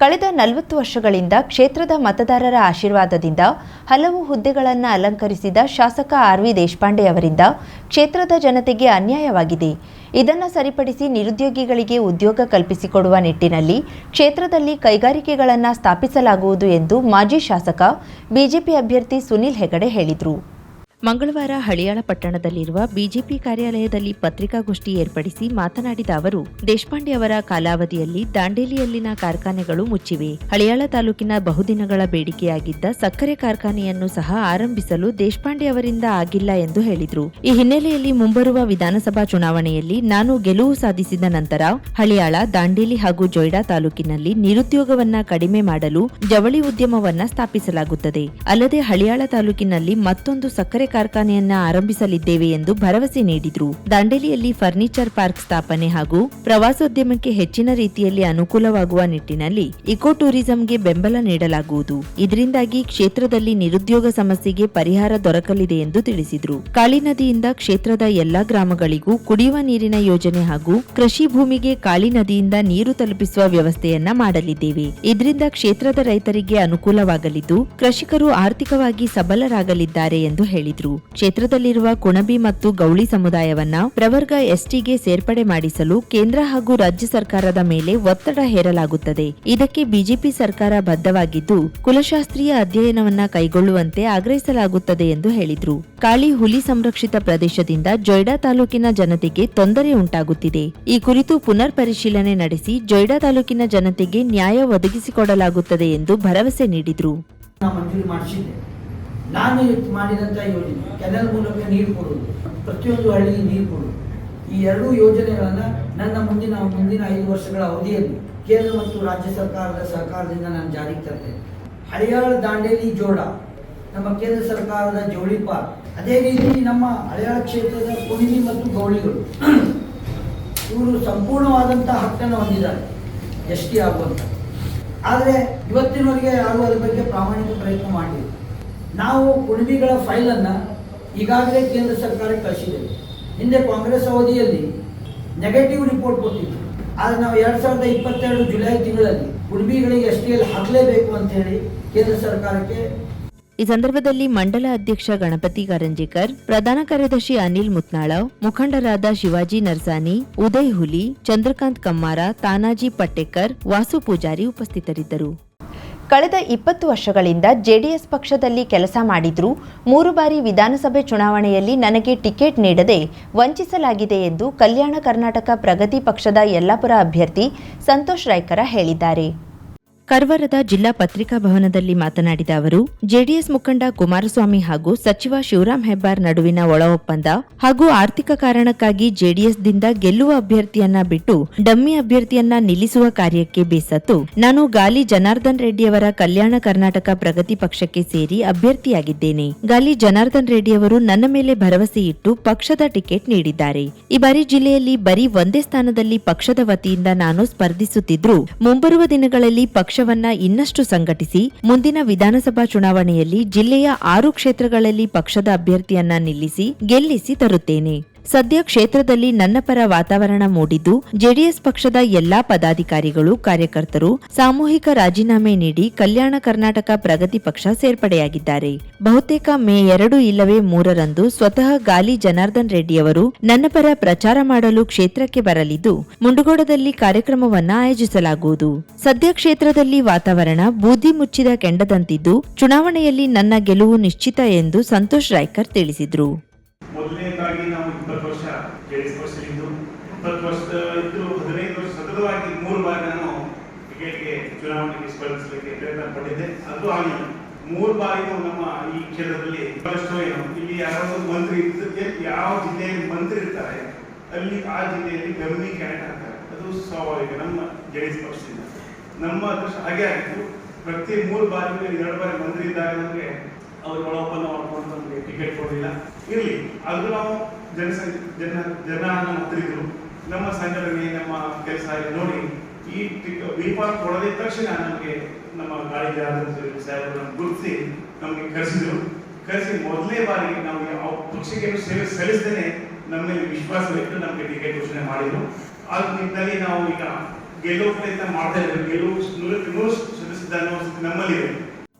ಕಳೆದ ನಲವತ್ತು ವರ್ಷಗಳಿಂದ ಕ್ಷೇತ್ರದ ಮತದಾರರ ಆಶೀರ್ವಾದದಿಂದ ಹಲವು ಹುದ್ದೆಗಳನ್ನು ಅಲಂಕರಿಸಿದ ಶಾಸಕ ಆರ್ ವಿ ದೇಶಪಾಂಡೆ ಅವರಿಂದ ಕ್ಷೇತ್ರದ ಜನತೆಗೆ ಅನ್ಯಾಯವಾಗಿದೆ. ಇದನ್ನು ಸರಿಪಡಿಸಿ ನಿರುದ್ಯೋಗಿಗಳಿಗೆ ಉದ್ಯೋಗ ಕಲ್ಪಿಸಿಕೊಡುವ ನಿಟ್ಟಿನಲ್ಲಿ ಕ್ಷೇತ್ರದಲ್ಲಿ ಕೈಗಾರಿಕೆಗಳನ್ನು ಸ್ಥಾಪಿಸಲಾಗುವುದು ಎಂದು ಮಾಜಿ ಶಾಸಕ, ಬಿಜೆಪಿ ಅಭ್ಯರ್ಥಿ ಸುನಿಲ್ ಹೆಗಡೆ ಹೇಳಿದರು. ಮಂಗಳವಾರ ಹಳಿಯಾಳ ಪಟ್ಟಣದಲ್ಲಿರುವ ಬಿಜೆಪಿ ಕಾರ್ಯಾಲಯದಲ್ಲಿ ಪತ್ರಿಕಾಗೋಷ್ಠಿ ಏರ್ಪಡಿಸಿ ಮಾತನಾಡಿದ ಅವರು, ದೇಶಪಾಂಡೆ ಅವರ ಕಾಲಾವಧಿಯಲ್ಲಿ ದಾಂಡೇಲಿಯಲ್ಲಿನ ಕಾರ್ಖಾನೆಗಳು ಮುಚ್ಚಿವೆ. ಹಳಿಯಾಳ ತಾಲೂಕಿನ ಬಹುದಿನಗಳ ಬೇಡಿಕೆಯಾಗಿದ್ದ ಸಕ್ಕರೆ ಕಾರ್ಖಾನೆಯನ್ನು ಸಹ ಆರಂಭಿಸಲು ದೇಶಪಾಂಡೆ ಅವರಿಂದ ಆಗಿಲ್ಲ ಎಂದು ಹೇಳಿದರು. ಈ ಹಿನ್ನೆಲೆಯಲ್ಲಿ ಮುಂಬರುವ ವಿಧಾನಸಭಾ ಚುನಾವಣೆಯಲ್ಲಿ ನಾನು ಗೆಲುವು ಸಾಧಿಸಿದ ನಂತರ ಹಳಿಯಾಳ, ದಾಂಡೇಲಿ ಹಾಗೂ ಜೊಯ್ಡಾ ತಾಲೂಕಿನಲ್ಲಿ ನಿರುದ್ಯೋಗವನ್ನ ಕಡಿಮೆ ಮಾಡಲು ಜವಳಿ ಉದ್ಯಮವನ್ನ ಸ್ಥಾಪಿಸಲಾಗುತ್ತದೆ. ಅಲ್ಲದೆ ಹಳಿಯಾಳ ತಾಲೂಕಿನಲ್ಲಿ ಮತ್ತೊಂದು ಸಕ್ಕರೆ ಕಾರ್ಖಾನೆಯನ್ನ ಆರಂಭಿಸಲಿದ್ದೇವೆ ಎಂದು ಭರವಸೆ ನೀಡಿದ್ರು. ದಾಂಡೇಲಿಯಲ್ಲಿ ಫರ್ನಿಚರ್ ಪಾರ್ಕ್ ಸ್ಥಾಪನೆ ಹಾಗೂ ಪ್ರವಾಸೋದ್ಯಮಕ್ಕೆ ಹೆಚ್ಚಿನ ರೀತಿಯಲ್ಲಿ ಅನುಕೂಲವಾಗುವ ನಿಟ್ಟಿನಲ್ಲಿ ಇಕೋ ಟೂರಿಸಂಗೆ ಬೆಂಬಲ ನೀಡಲಾಗುವುದು. ಇದರಿಂದಾಗಿ ಕ್ಷೇತ್ರದಲ್ಲಿ ನಿರುದ್ಯೋಗ ಸಮಸ್ಯೆಗೆ ಪರಿಹಾರ ದೊರಕಲಿದೆ ಎಂದು ತಿಳಿಸಿದ್ರು. ಕಾಳಿ ನದಿಯಿಂದ ಕ್ಷೇತ್ರದ ಎಲ್ಲಾ ಗ್ರಾಮಗಳಿಗೂ ಕುಡಿಯುವ ನೀರಿನ ಯೋಜನೆ ಹಾಗೂ ಕೃಷಿ ಭೂಮಿಗೆ ಕಾಳಿ ನದಿಯಿಂದ ನೀರು ತಲುಪಿಸುವ ವ್ಯವಸ್ಥೆಯನ್ನ ಮಾಡಲಿದ್ದೇವೆ. ಇದರಿಂದ ಕ್ಷೇತ್ರದ ರೈತರಿಗೆ ಅನುಕೂಲವಾಗಲಿದ್ದು, ಕೃಷಿಕರು ಆರ್ಥಿಕವಾಗಿ ಸಬಲರಾಗಲಿದ್ದಾರೆ ಎಂದು ಹೇಳಿದ್ರು. ಕ್ಷೇತ್ರದಲ್ಲಿರುವ ಕುಣಬಿ ಮತ್ತು ಗೌಳಿ ಸಮುದಾಯವನ್ನ ಪ್ರವರ್ಗ ಎಸ್ಟಿಗೆ ಸೇರ್ಪಡೆ ಮಾಡಿಸಲು ಕೇಂದ್ರ ಹಾಗೂ ರಾಜ್ಯ ಸರ್ಕಾರದ ಮೇಲೆ ಒತ್ತಡ ಹೇರಲಾಗುತ್ತದೆ. ಇದಕ್ಕೆ ಬಿಜೆಪಿ ಸರ್ಕಾರ ಬದ್ಧವಾಗಿದ್ದು, ಕುಲಶಾಸ್ತ್ರೀಯ ಅಧ್ಯಯನವನ್ನ ಕೈಗೊಳ್ಳುವಂತೆ ಆಗ್ರಹಿಸಲಾಗುತ್ತದೆ ಎಂದು ಹೇಳಿದ್ರು. ಕಾಳಿ ಹುಲಿ ಸಂರಕ್ಷಿತ ಪ್ರದೇಶದಿಂದ ಜೊಯ್ಡಾ ತಾಲೂಕಿನ ಜನತೆಗೆ ತೊಂದರೆ ಉಂಟಾಗುತ್ತಿದೆ. ಈ ಕುರಿತು ಪುನರ್ ಪರಿಶೀಲನೆ ನಡೆಸಿ ಜೊಯ್ಡಾ ತಾಲೂಕಿನ ಜನತೆಗೆ ನ್ಯಾಯ ಒದಗಿಸಿಕೊಡಲಾಗುತ್ತದೆ ಎಂದು ಭರವಸೆ ನೀಡಿದ್ರು. ನಾನು ಮಾಡಿದಂಥ ಯೋಜನೆ ಕೆನಲ್ ಮೂಲಕ ನೀರು ಕೊಡುವುದು, ಪ್ರತಿಯೊಂದು ಹಳ್ಳಿಗೆ ನೀರು ಕೊಡುವುದು. ಈ ಎರಡೂ ಯೋಜನೆಗಳನ್ನು ನನ್ನ ಮುಂದಿನ ಮುಂದಿನ ಐದು ವರ್ಷಗಳ ಅವಧಿಯಲ್ಲಿ ಕೇಂದ್ರ ಮತ್ತು ರಾಜ್ಯ ಸರ್ಕಾರದ ಸಹಕಾರದಿಂದ ನಾನು ಜಾರಿಗೆ ತರ್ತೇನೆ. ಹಳೆಯಾಳ ದಾಂಡೇಲಿ ಜೋಡ ನಮ್ಮ ಕೇಂದ್ರ ಸರ್ಕಾರದ ಜೋಳಿ ಪಾರ್ಕ್, ಅದೇ ರೀತಿ ನಮ್ಮ ಹಳೆಯಾಳ ಕ್ಷೇತ್ರದ ಕುಣಿಲಿ ಮತ್ತು ಗೌಳಿಗಳು. ಇವರು ಸಂಪೂರ್ಣವಾದಂಥ ಹಕ್ಕನ್ನು ಹೊಂದಿದ್ದಾರೆ. ಎಸ್ ಟಿ ಆಗುವಂಥ ಆದರೆ ಇವತ್ತಿನವರೆಗೆ ಯಾರು ಅದ್ರ ಬಗ್ಗೆ ಪ್ರಾಮಾಣಿಕ ಪ್ರಯತ್ನ ಮಾಡಿಲ್ಲ. ನಾವು ಕುಣಬಿಗಳ ಫೈಲನ್ನು ಈಗಾಗಲೇ ಕೇಂದ್ರ ಸರ್ಕಾರಕ್ಕೆ ಕಳಿಸಿದ್ದೇವೆ. ಹಿಂದೆ ಕಾಂಗ್ರೆಸ್ ಅವಧಿಯಲ್ಲಿ ನೆಗೆಟಿವ್ ರಿಪೋರ್ಟ್ ಕೊಟ್ಟಿತ್ತು. ಆದರೆ ನಾವು ಎರಡು ಸಾವಿರದ ಇಪ್ಪತ್ತೆರಡು ಜುಲೈ ತಿಂಗಳಲ್ಲಿ ಕುಣಬಿಗಳಿಗೆ ಎಸ್ ಟಿ ಎಲ್ ಹಾಕಲೇಬೇಕು ಅಂತ ಹೇಳಿ ಕೇಂದ್ರ ಸರ್ಕಾರಕ್ಕೆ ಈ ಸಂದರ್ಭದಲ್ಲಿ ಮಂಡಲ ಅಧ್ಯಕ್ಷ ಗಣಪತಿ ಕಾರಂಜೇಕರ್, ಪ್ರಧಾನ ಕಾರ್ಯದರ್ಶಿ ಅನಿಲ್ ಮುತ್ನಾಳವ್ ಮುಖಂಡರಾದ ಶಿವಾಜಿ ನರ್ಸಾನಿ, ಉದಯ್ ಹುಲಿ, ಚಂದ್ರಕಾಂತ್ ಕಮ್ಮಾರ, ತಾನಾಜಿ ಪಟ್ಟೇಕರ್, ವಾಸು ಪೂಜಾರಿ ಉಪಸ್ಥಿತರಿದ್ದರು. ಕಳೆದ ಇಪ್ಪತ್ತು ವರ್ಷಗಳಿಂದ ಜೆಡಿಎಸ್ ಪಕ್ಷದಲ್ಲಿ ಕೆಲಸ ಮಾಡಿದ್ರೂ ಮೂರು ಬಾರಿ ವಿಧಾನಸಭೆ ಚುನಾವಣೆಯಲ್ಲಿ ನನಗೆ ಟಿಕೆಟ್ ನೀಡದೆ ವಂಚಿಸಲಾಗಿದೆ ಎಂದು ಕಲ್ಯಾಣ ಕರ್ನಾಟಕ ಪ್ರಗತಿ ಪಕ್ಷದ ಯಲ್ಲಾಪುರ ಅಭ್ಯರ್ಥಿ ಸಂತೋಷ್ ರಾಯ್ಕರ ಹೇಳಿದ್ದಾರೆ. ಕರ್ವರದ ಜಿಲ್ಲಾ ಪತ್ರಿಕಾ ಭವನದಲ್ಲಿ ಮಾತನಾಡಿದ ಅವರು, ಜೆಡಿಎಸ್ ಮುಖಂಡ ಕುಮಾರಸ್ವಾಮಿ ಹಾಗೂ ಸಚಿವ ಶಿವರಾಂ ಹೆಬ್ಬಾರ್ ನಡುವಿನ ಒಳ ಒಪ್ಪಂದ ಹಾಗೂ ಆರ್ಥಿಕ ಕಾರಣಕ್ಕಾಗಿ ಜೆಡಿಎಸ್ದಿಂದ ಗೆಲ್ಲುವ ಅಭ್ಯರ್ಥಿಯನ್ನ ಬಿಟ್ಟು ಡಮ್ಮಿ ಅಭ್ಯರ್ಥಿಯನ್ನ ನಿಲ್ಲಿಸುವ ಕಾರ್ಯಕ್ಕೆ ಬೇಸತ್ತು. ನಾನು ಗಾಲಿ ಜನಾರ್ದನ್ ರೆಡ್ಡಿಯವರ ಕಲ್ಯಾಣ ಕರ್ನಾಟಕ ಪ್ರಗತಿ ಪಕ್ಷಕ್ಕೆ ಸೇರಿ ಅಭ್ಯರ್ಥಿಯಾಗಿದ್ದೇನೆ. ಗಾಲಿ ಜನಾರ್ದನ್ ರೆಡ್ಡಿಯವರು ನನ್ನ ಮೇಲೆ ಭರವಸೆ ಇಟ್ಟು ಪಕ್ಷದ ಟಿಕೆಟ್ ನೀಡಿದ್ದಾರೆ. ಈ ಬಾರಿ ಜಿಲ್ಲೆಯಲ್ಲಿ ಬರೀ ಒಂದೇ ಸ್ಥಾನದಲ್ಲಿ ಪಕ್ಷದ ವತಿಯಿಂದ ನಾನು ಸ್ಪರ್ಧಿಸುತ್ತಿದ್ರು ಮುಂಬರುವ ದಿನಗಳಲ್ಲಿ ಪಕ್ಷವನ್ನ ಇನ್ನಷ್ಟು ಸಂಘಟಿಸಿ ಮುಂದಿನ ವಿಧಾನಸಭಾ ಚುನಾವಣೆಯಲ್ಲಿ ಜಿಲ್ಲೆಯ ಆರು ಕ್ಷೇತ್ರಗಳಲ್ಲಿ ಪಕ್ಷದ ಅಭ್ಯರ್ಥಿಯನ್ನ ನಿಲ್ಲಿಸಿ ಗೆಲ್ಲಿಸಿ ತರುತ್ತೇನೆ. ಸದ್ಯ ಕ್ಷೇತ್ರದಲ್ಲಿ ನನ್ನ ಪರ ವಾತಾವರಣ ಮೂಡಿದ್ದು, ಜೆಡಿಎಸ್ ಪಕ್ಷದ ಎಲ್ಲಾ ಪದಾಧಿಕಾರಿಗಳು, ಕಾರ್ಯಕರ್ತರು ಸಾಮೂಹಿಕ ರಾಜೀನಾಮೆ ನೀಡಿ ಕಲ್ಯಾಣ ಕರ್ನಾಟಕ ಪ್ರಗತಿ ಪಕ್ಷ ಸೇರ್ಪಡೆಯಾಗಿದ್ದಾರೆ. ಬಹುತೇಕ ಮೇ ಎರಡು ಇಲ್ಲವೇ ಮೂರರಂದು ಸ್ವತಃ ಗಾಲಿ ಜನಾರ್ದನ್ ರೆಡ್ಡಿಯವರು ನನ್ನ ಪರ ಪ್ರಚಾರ ಮಾಡಲು ಕ್ಷೇತ್ರಕ್ಕೆ ಬರಲಿದ್ದು, ಮುಂಡಗೋಡದಲ್ಲಿ ಕಾರ್ಯಕ್ರಮವನ್ನ ಆಯೋಜಿಸಲಾಗುವುದು. ಸದ್ಯ ಕ್ಷೇತ್ರದಲ್ಲಿ ವಾತಾವರಣ ಬೂದಿ ಮುಚ್ಚಿದ ಕೆಂಡದಂತಿದ್ದು, ಚುನಾವಣೆಯಲ್ಲಿ ನನ್ನ ಗೆಲುವು ನಿಶ್ಚಿತ ಎಂದು ಸಂತೋಷ್ ರಾಯ್ಕರ್ ತಿಳಿಸಿದ್ರು ಮೊದಲನೇದಾಗಿ ನಾವು ಇಪ್ಪತ್ತು ವರ್ಷ ಜೆಡಿಎಸ್ ಪಕ್ಷದಲ್ಲಿದ್ದು ಇಪ್ಪತ್ತು ವರ್ಷ ಇದ್ದು ಹದಿನೈದು ವರ್ಷ ಸತತವಾಗಿ ಮೂರು ಬಾರಿ ನಾನು ಟಿಕೆಟ್ಗೆ ಚುನಾವಣೆಗೆ ಸ್ಪರ್ಧಿಸಲಿಕ್ಕೆ ಪ್ರಯತ್ನ ಆಗಿಲ್ಲ ಮೂರು ಬಾರಿನೂ ನಮ್ಮ ಈ ಕ್ಷೇತ್ರದಲ್ಲಿ ಬಹಳಷ್ಟು ಏನು, ಇಲ್ಲಿ ಯಾರಾದರೂ ಮಂತ್ರಿ ಯಾವ ಜಿಲ್ಲೆಯಲ್ಲಿ ಮಂತ್ರಿ ಇರ್ತಾರೆ, ಅಲ್ಲಿ ಆ ಜಿಲ್ಲೆಯಲ್ಲಿ ಗಮ್ಮಿ ಕ್ಯಾಂಟ್ ಹಾಕ್ತಾರೆ ಅದು ಸ್ವಾಭಾವಿಕ, ನಮ್ಮ ಜೆಡಿಎಸ್ ಪಕ್ಷದಿಂದ. ನಮ್ಮ ಅದೃಷ್ಟ ಹಾಗೆ ಆಗಿತ್ತು ಪ್ರತಿ ಮೂರು ಬಾರಿ ಎರಡು ಬಾರಿ ಮಂತ್ರಿ ಇದ್ದಾಗ ನಮಗೆ ಅವ್ರು ಒಳಪನ್ನ ಮಾಡ್ಕೊಂಡು ನಮಗೆ ಟಿಕೆಟ್ ಕೊಡಲಿಲ್ಲ. ಇರಲಿ ಅದು ನಾವು ಜನಸಂಖ್ಯೆ ಜನ ಜನ ನಮ್ಮ ನಮ್ಮ ಸಂಘಟನೆ, ನಮ್ಮ ಕೆಲಸ ನೋಡಿ ಈ ವಿಪಾಕ್ ಕೊಡದಿದ್ದ ತಕ್ಷಣ ನಮಗೆ ನಮ್ಮ ಗಾಳಿ ಸಾಹೇಬರನ್ನು ಗುರುತಿಸಿ ನಮಗೆ ಕರೆಸಿದ್ರು. ಕರೆಸಿ ಮೊದಲೇ ಬಾರಿಗೆ ನಾವು ಯಾವ ಪಕ್ಷಕ್ಕೆ ಸೇವೆ ಸಲ್ಲಿಸದೇನೆ ನಮ್ಮ ಮೇಲೆ ವಿಶ್ವಾಸವಿಟ್ಟು ನಮಗೆ ಟಿಕೆಟ್ ಘೋಷಣೆ ಮಾಡಿದ್ರು. ಆ ನಿಟ್ಟಿನಲ್ಲಿ ನಾವು ಈಗ ಗೆಲುವು ಪ್ರಯತ್ನ ಮಾಡ್ತಾ ಇದ್ದೇವೆ. ಗೆಲುವು ನೂರಕ್ಕೆ ನೂರು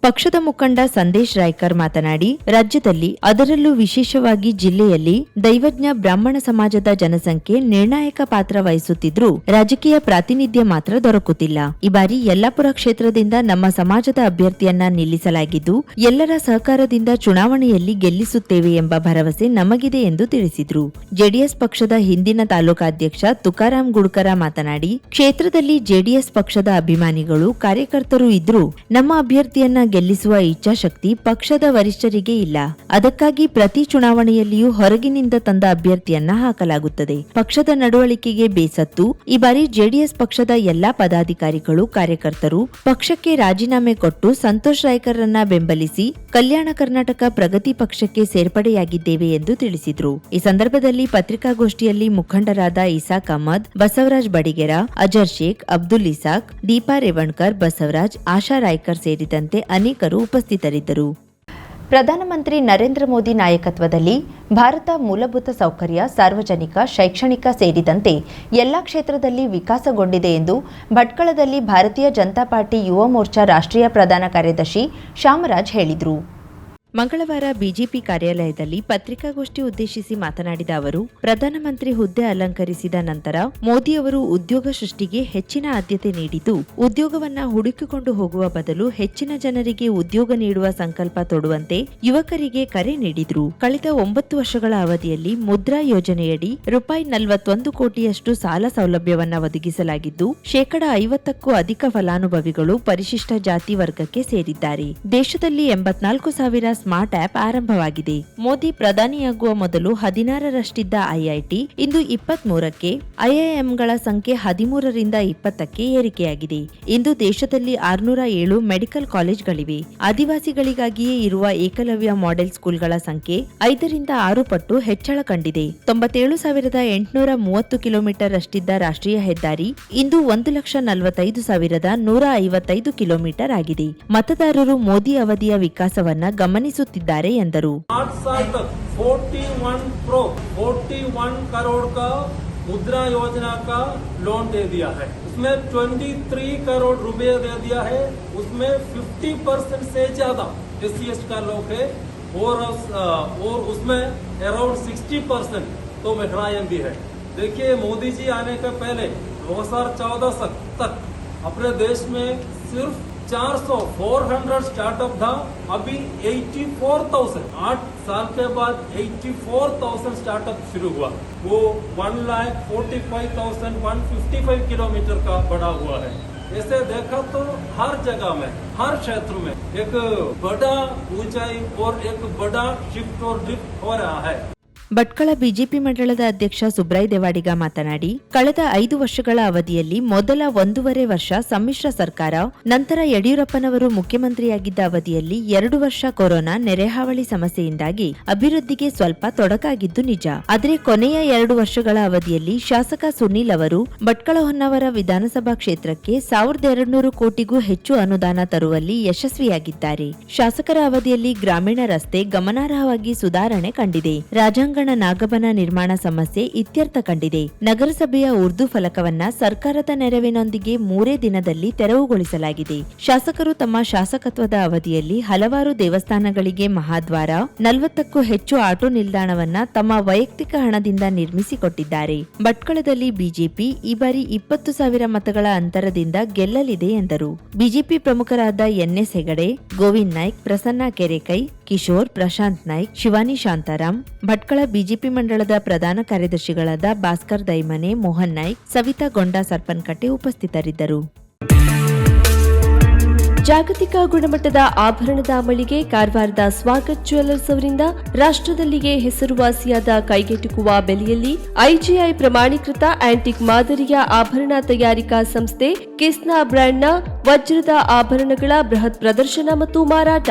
ಪಕ್ಷದ ಮುಖಂಡ ಸಂದೇಶ್ ರಾಯ್ಕರ್ ಮಾತನಾಡಿ, ರಾಜ್ಯದಲ್ಲಿ ಅದರಲ್ಲೂ ವಿಶೇಷವಾಗಿ ಜಿಲ್ಲೆಯಲ್ಲಿ ದೈವಜ್ಞ ಬ್ರಾಹ್ಮಣ ಸಮಾಜದ ಜನಸಂಖ್ಯೆ ನಿರ್ಣಾಯಕ ಪಾತ್ರ ವಹಿಸುತ್ತಿದ್ರೂ ರಾಜಕೀಯ ಪ್ರಾತಿನಿಧ್ಯ ಮಾತ್ರ ದೊರಕುತ್ತಿಲ್ಲ. ಈ ಬಾರಿ ಯಲ್ಲಾಪುರ ಕ್ಷೇತ್ರದಿಂದ ನಮ್ಮ ಸಮಾಜದ ಅಭ್ಯರ್ಥಿಯನ್ನ ನಿಲ್ಲಿಸಲಾಗಿದ್ದು, ಎಲ್ಲರ ಸಹಕಾರದಿಂದ ಚುನಾವಣೆಯಲ್ಲಿ ಗೆಲ್ಲಿಸುತ್ತೇವೆ ಎಂಬ ಭರವಸೆ ನಮಗಿದೆ ಎಂದು ತಿಳಿಸಿದ್ರು. ಜೆಡಿಎಸ್ ಪಕ್ಷದ ಹಿಂದಿನ ತಾಲೂಕಾಧ್ಯಕ್ಷ ತುಕಾರಾಂ ಗುಡ್ಕರ ಮಾತನಾಡಿ, ಕ್ಷೇತ್ರದಲ್ಲಿ ಜೆಡಿಎಸ್ ಪಕ್ಷದ ಅಭಿಮಾನಿಗಳು ಕಾರ್ಯಕರ್ತರು ಇದ್ರೂ ನಮ್ಮ ಅಭ್ಯರ್ಥಿಯನ್ನ ಗೆಲ್ಲಿಸುವ ಇಚ್ಛಾಶಕ್ತಿ ಪಕ್ಷದ ವರಿಷ್ಠರಿಗೆ ಇಲ್ಲ. ಅದಕ್ಕಾಗಿ ಪ್ರತಿ ಚುನಾವಣೆಯಲ್ಲಿಯೂ ಹೊರಗಿನಿಂದ ತಂದ ಅಭ್ಯರ್ಥಿಯನ್ನ ಹಾಕಲಾಗುತ್ತದೆ. ಪಕ್ಷದ ನಡವಳಿಕೆಗೆ ಬೇಸತ್ತು, ಈ ಬಾರಿ ಜೆಡಿಎಸ್ ಪಕ್ಷದ ಎಲ್ಲಾ ಪದಾಧಿಕಾರಿಗಳು, ಕಾರ್ಯಕರ್ತರು ಪಕ್ಷಕ್ಕೆ ರಾಜೀನಾಮೆ ಕೊಟ್ಟು ಸಂತೋಷ್ ರಾಯ್ಕರ್ರನ್ನ ಬೆಂಬಲಿಸಿ ಕಲ್ಯಾಣ ಕರ್ನಾಟಕ ಪ್ರಗತಿ ಪಕ್ಷಕ್ಕೆ ಸೇರ್ಪಡೆಯಾಗಿದ್ದೇವೆ ಎಂದು ತಿಳಿಸಿದ್ರು. ಈ ಸಂದರ್ಭದಲ್ಲಿ ಪತ್ರಿಕಾಗೋಷ್ಠಿಯಲ್ಲಿ ಮುಖಂಡರಾದ ಇಸಾಕ್ ಅಹಮದ್, ಬಸವರಾಜ್ ಬಡಿಗೆರ, ಅಜರ್ ಶೇಖ್, ಅಬ್ದುಲ್ ಇಸಾಕ್, ದೀಪಾ ರೇವಣ್ಕರ್, ಬಸವರಾಜ್, ಆಶಾ ರಾಯ್ಕರ್ ಸೇರಿದಂತೆ ಅನೇಕರು ಉಪಸ್ಥಿತರಿದ್ದರು. ಪ್ರಧಾನಮಂತ್ರಿ ನರೇಂದ್ರ ಮೋದಿ ನಾಯಕತ್ವದಲ್ಲಿ ಭಾರತ ಮೂಲಭೂತ ಸೌಕರ್ಯ, ಸಾರ್ವಜನಿಕ, ಶೈಕ್ಷಣಿಕ ಸೇರಿದಂತೆ ಎಲ್ಲ ಕ್ಷೇತ್ರದಲ್ಲಿ ವಿಕಾಸಗೊಂಡಿದೆ ಎಂದು ಭಟ್ಕಳದಲ್ಲಿ ಭಾರತೀಯ ಜನತಾ ಪಾರ್ಟಿ ಯುವ ಮೋರ್ಚಾ ರಾಷ್ಟ್ರೀಯ ಪ್ರಧಾನ ಕಾರ್ಯದರ್ಶಿ ಶಾಮರಾಜ್ ಹೇಳಿದರು. ಮಂಗಳವಾರ ಬಿಜೆಪಿ ಕಾರ್ಯಾಲಯದಲ್ಲಿ ಪತ್ರಿಕಾಗೋಷ್ಠಿ ಉದ್ದೇಶಿಸಿ ಮಾತನಾಡಿದ ಅವರು, ಪ್ರಧಾನಮಂತ್ರಿ ಹುದ್ದೆ ಅಲಂಕರಿಸಿದ ನಂತರ ಮೋದಿ ಅವರು ಉದ್ಯೋಗ ಸೃಷ್ಟಿಗೆ ಹೆಚ್ಚಿನ ಆದ್ಯತೆ ನೀಡಿದ್ದು, ಉದ್ಯೋಗವನ್ನ ಹುಡುಕಿಕೊಂಡು ಹೋಗುವ ಬದಲು ಹೆಚ್ಚಿನ ಜನರಿಗೆ ಉದ್ಯೋಗ ನೀಡುವ ಸಂಕಲ್ಪ ತೊಡುವಂತೆ ಯುವಕರಿಗೆ ಕರೆ ನೀಡಿದ್ರು. ಕಳೆದ ಒಂಬತ್ತು ವರ್ಷಗಳ ಅವಧಿಯಲ್ಲಿ ಮುದ್ರಾ ಯೋಜನೆಯಡಿ ರೂಪಾಯಿ ನಲವತ್ತೊಂದು ಕೋಟಿಯಷ್ಟು ಸಾಲ ಸೌಲಭ್ಯವನ್ನ ಒದಗಿಸಲಾಗಿದ್ದು, ಶೇಕಡ ಐವತ್ತಕ್ಕೂ ಅಧಿಕ ಫಲಾನುಭವಿಗಳು ಪರಿಶಿಷ್ಟ ಜಾತಿ ವರ್ಗಕ್ಕೆ ಸೇರಿದ್ದಾರೆ. ದೇಶದಲ್ಲಿ ಎಂಬತ್ನಾಲ್ಕು ಸಾವಿರ ಸ್ಮಾರ್ಟ್ ಆಪ್ ಆರಂಭವಾಗಿದೆ. ಮೋದಿ ಪ್ರಧಾನಿಯಾಗುವ ಮೊದಲು ಹದಿನಾರರಷ್ಟಿದ್ದ ಐಐಟಿ ಇಂದು ಇಪ್ಪತ್ತ್ ಮೂರಕ್ಕೆ ಐಐಎಂಗಳ ಸಂಖ್ಯೆ ಹದಿಮೂರರಿಂದ ಇಪ್ಪತ್ತಕ್ಕೆ ಏರಿಕೆಯಾಗಿದೆ. ಇಂದು ದೇಶದಲ್ಲಿ ಆರುನೂರ ಏಳು ಮೆಡಿಕಲ್ ಕಾಲೇಜ್ಗಳಿವೆ. ಆದಿವಾಸಿಗಳಿಗಾಗಿಯೇ ಇರುವ ಏಕಲವ್ಯ ಮಾಡೆಲ್ ಸ್ಕೂಲ್ಗಳ ಸಂಖ್ಯೆ ಐದರಿಂದ ಆರು ಪಟ್ಟು ಹೆಚ್ಚಳ ಕಂಡಿದೆ. ತೊಂಬತ್ತೇಳು ಸಾವಿರದ ಎಂಟುನೂರ ಮೂವತ್ತು ಕಿಲೋಮೀಟರ್ ಅಷ್ಟಿದ್ದ ರಾಷ್ಟ್ರೀಯ ಹೆದ್ದಾರಿ ಇಂದು ಒಂದು ಲಕ್ಷ ನಲವತ್ತೈದು ಸಾವಿರದ ನೂರ ಐವತ್ತೈದು ಕಿಲೋಮೀಟರ್ ಆಗಿದೆ. ಮತದಾರರು ಮೋದಿ ಅವಧಿಯ ವಿಕಾಸವನ್ನ ಗಮನಿಸುತ್ತಿದ್ದಾರೆ ಎಂದರು आठ साल तक 41 प्रो 41 करोड़ का मुद्रा योजना का लोन दे दिया है उसमें 23 करोड़ रुपए दे दिया है उसमें 50 परसेंट से ज्यादा एस सी का लोग है और अ, और उसमें अराउंड 60 परसेंट तो महिलाएं भी है देखिए मोदी जी आने के पहले 2014 तक तक अपने देश में सिर्फ 400 400 स्टार्टअप था। अभी 84,000 आठ साल के बाद 84,000 स्टार्टअप शुरू हुआ। वो one lakh forty five thousand one fifty five kilometre का बढ़ा हुआ है। ऐसे देखा तो हर जगह में हर क्षेत्र में एक बड़ा ऊंचाई और एक बड़ा शिफ्ट और लिफ्ट हो रहा है। ಭಟ್ಕಳ ಬಿಜೆಪಿ ಮಂಡಳದ ಅಧ್ಯಕ್ಷ ಸುಬ್ರಾಯ್ ದೇವಾಡಿಗ ಮಾತನಾಡಿ, ಕಳೆದ ಐದು ವರ್ಷಗಳ ಅವಧಿಯಲ್ಲಿ ಮೊದಲ ಒಂದೂವರೆ ವರ್ಷ ಸಮ್ಮಿಶ್ರ ಸರ್ಕಾರ, ನಂತರ ಯಡಿಯೂರಪ್ಪನವರು ಮುಖ್ಯಮಂತ್ರಿಯಾಗಿದ್ದ ಅವಧಿಯಲ್ಲಿ ಎರಡು ವರ್ಷ ಕೊರೋನಾ ನೆರೆಹಾವಳಿ ಸಮಸ್ಯೆಯಿಂದಾಗಿ ಅಭಿವೃದ್ಧಿಗೆ ಸ್ವಲ್ಪ ತೊಡಕಾಗಿದ್ದು ನಿಜ. ಆದರೆ ಕೊನೆಯ ಎರಡು ವರ್ಷಗಳ ಅವಧಿಯಲ್ಲಿ ಶಾಸಕ ಸುನೀಲ್ ಅವರು ಭಟ್ಕಳ ಹೊನ್ನವರ ವಿಧಾನಸಭಾ ಕ್ಷೇತ್ರಕ್ಕೆ ಸಾವಿರದ ಎರಡ್ನೂರು ಕೋಟಿಗೂ ಹೆಚ್ಚು ಅನುದಾನ ತರುವಲ್ಲಿ ಯಶಸ್ವಿಯಾಗಿದ್ದಾರೆ. ಶಾಸಕರ ಅವಧಿಯಲ್ಲಿ ಗ್ರಾಮೀಣ ರಸ್ತೆ ಗಮನಾರ್ಹವಾಗಿ ಸುಧಾರಣೆ ಕಂಡಿದೆ. ರಾಜಾಂಗಣ ನಾಗಬನ ನಿರ್ಮಾಣ ಸಮಸ್ಯೆ ಇತ್ಯರ್ಥ ಕಂಡಿದೆ. ನಗರಸಭೆಯ ಉರ್ದು ಫಲಕವನ್ನ ಸರ್ಕಾರದ ನೆರವಿನೊಂದಿಗೆ ಮೂರೇ ದಿನದಲ್ಲಿ ತೆರವುಗೊಳಿಸಲಾಗಿದೆ. ಶಾಸಕರು ತಮ್ಮ ಶಾಸಕತ್ವದ ಅವಧಿಯಲ್ಲಿ ಹಲವಾರು ದೇವಸ್ಥಾನಗಳಿಗೆ ಮಹಾದ್ವಾರ, ನಲವತ್ತಕ್ಕೂ ಹೆಚ್ಚು ಆಟೋ ನಿಲ್ದಾಣವನ್ನ ತಮ್ಮ ವೈಯಕ್ತಿಕ ಹಣದಿಂದ ನಿರ್ಮಿಸಿಕೊಟ್ಟಿದ್ದಾರೆ. ಭಟ್ಕಳದಲ್ಲಿ ಬಿಜೆಪಿ ಈ ಬಾರಿ ಇಪ್ಪತ್ತು ಸಾವಿರ ಮತಗಳ ಅಂತರದಿಂದ ಗೆಲ್ಲಲಿದೆ ಎಂದರು. ಬಿಜೆಪಿ ಪ್ರಮುಖರಾದ ಎನ್ಎಸ್ ಹೆಗಡೆ, ಗೋವಿಂದ್ ನಾಯ್ಕ್, ಪ್ರಸನ್ನ ಕೆರೆಕೈ ಕಿಶೋರ್, ಪ್ರಶಾಂತ್ ನಾಯ್ಕ್, ಶಿವಾನಿ ಶಾಂತಾರಾಮ್, ಭಟ್ಕಳ ಬಿಜೆಪಿ ಮಂಡಳದ ಪ್ರಧಾನ ಕಾರ್ಯದರ್ಶಿಗಳಾದ ಭಾಸ್ಕರ್ ದೈಮನೆ, ಮೋಹನ್ ನಾಯ್ಕ್, ಸವಿತಾ ಗೊಂಡಾ ಸರ್ಪನ್ಕಟ್ಟೆ ಉಪಸ್ಥಿತರಿದ್ದರು. ಜಾಗತಿಕ ಗುಣಮಟ್ಟದ ಆಭರಣದ ಮಳಿಗೆ ಕಾರವಾರದ ಸ್ವಾಗತ್ ಜ್ಯುವೆಲ್ಲರ್ಸ್ ಅವರಿಂದ ರಾಷ್ಟ್ರದಲ್ಲಿಯೇ ಹೆಸರುವಾಸಿಯಾದ ಕೈಗೆಟುಕುವ ಬೆಲೆಯಲ್ಲಿ ಐಜಿಐ ಪ್ರಮಾಣೀಕೃತ ಆಂಟಿಕ್ ಮಾದರಿಯ ಆಭರಣ ತಯಾರಿಕಾ ಸಂಸ್ಥೆ ಕಿಸ್ನಾ ಬ್ರ್ಯಾಂಡ್ನ ವಜ್ರದ ಆಭರಣಗಳ ಬೃಹತ್ ಪ್ರದರ್ಶನ ಮತ್ತು ಮಾರಾಟ.